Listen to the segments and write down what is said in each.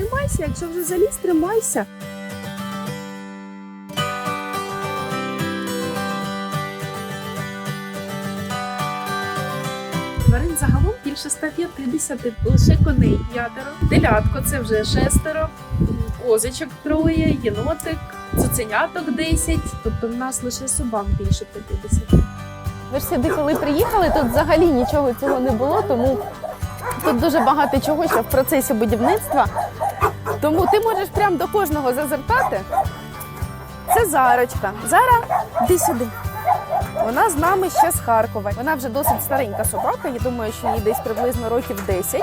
тримайся, якщо вже заліз, тримайся. Тварин загалом більше 150, лише коней п'ятеро, телятко це вже шестеро, козочок троє, єнотик, цуценяток 10, тобто в нас лише собак більше 50. Ви ж сюди, коли приїхали, тут взагалі нічого цього не було, тому тут дуже багато чого ще в процесі будівництва. Тому ти можеш прямо до кожного зазиртати. Це Зарочка. Зара, йди сюди. Вона з нами ще з Харкова. Вона вже досить старенька собака. Я думаю, що їй десь приблизно років 10.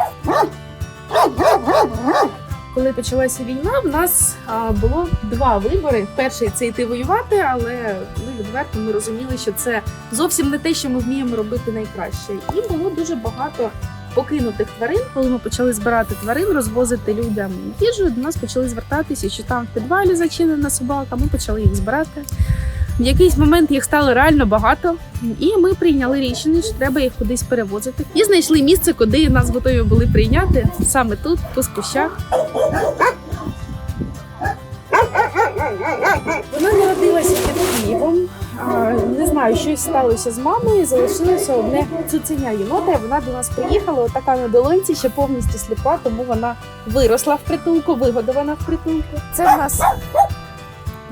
Коли почалася війна, в нас було два вибори. Перший це йти воювати, але ну, відверто ми розуміли, що це зовсім не те, що ми вміємо робити найкраще. І було дуже багато покинутих тварин. Коли ми почали збирати тварин, розвозити людям їжу, до нас почали звертатися, що там в підвалі зачинена собака. Ми почали їх збирати. В якийсь момент їх стало реально багато, і ми прийняли рішення, що треба їх кудись перевозити. І знайшли місце, куди нас готові були прийняти саме тут, по Пускущах. Не знаю, щось сталося з мамою. Залишилося одне цуценя єнота. Вона до нас приїхала. Отака на долонці, ще повністю сліпа, тому вона виросла в притулку, вигодована в притулку. Це в нас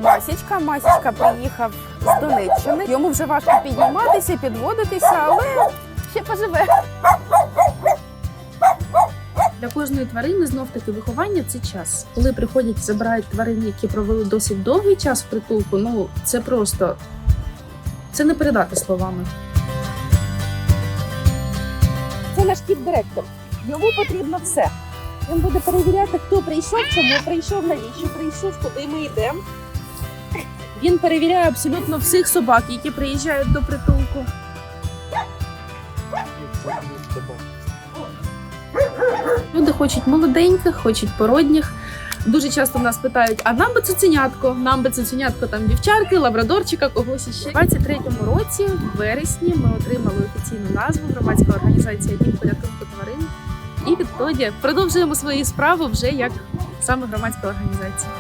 Масічка. Масічка приїхав з Донеччини. Йому вже важко підніматися, підводитися, але ще поживе. Для кожної тварини знов таки виховання це час. Коли приходять, забирають тварин, які провели досить довгий час в притулку. Ну це просто це не передати словами. Це наш кіт-директор. Йому потрібно все. Він буде перевіряти, хто прийшов, чому прийшов, навіщо прийшов, куди ми йдемо. Він перевіряє абсолютно всіх собак, які приїжджають до притулку. Люди хочуть молоденьких, хочуть породніх. Дуже часто нас питають: а нам би цуценятко, нам би цуценятко там дівчарки, лабрадорчика, когось іще. У 23-му році, в вересні, ми отримали офіційну назву громадська організація Дім порятунку тварин. І відтоді продовжуємо свою справу вже як саме громадська організація.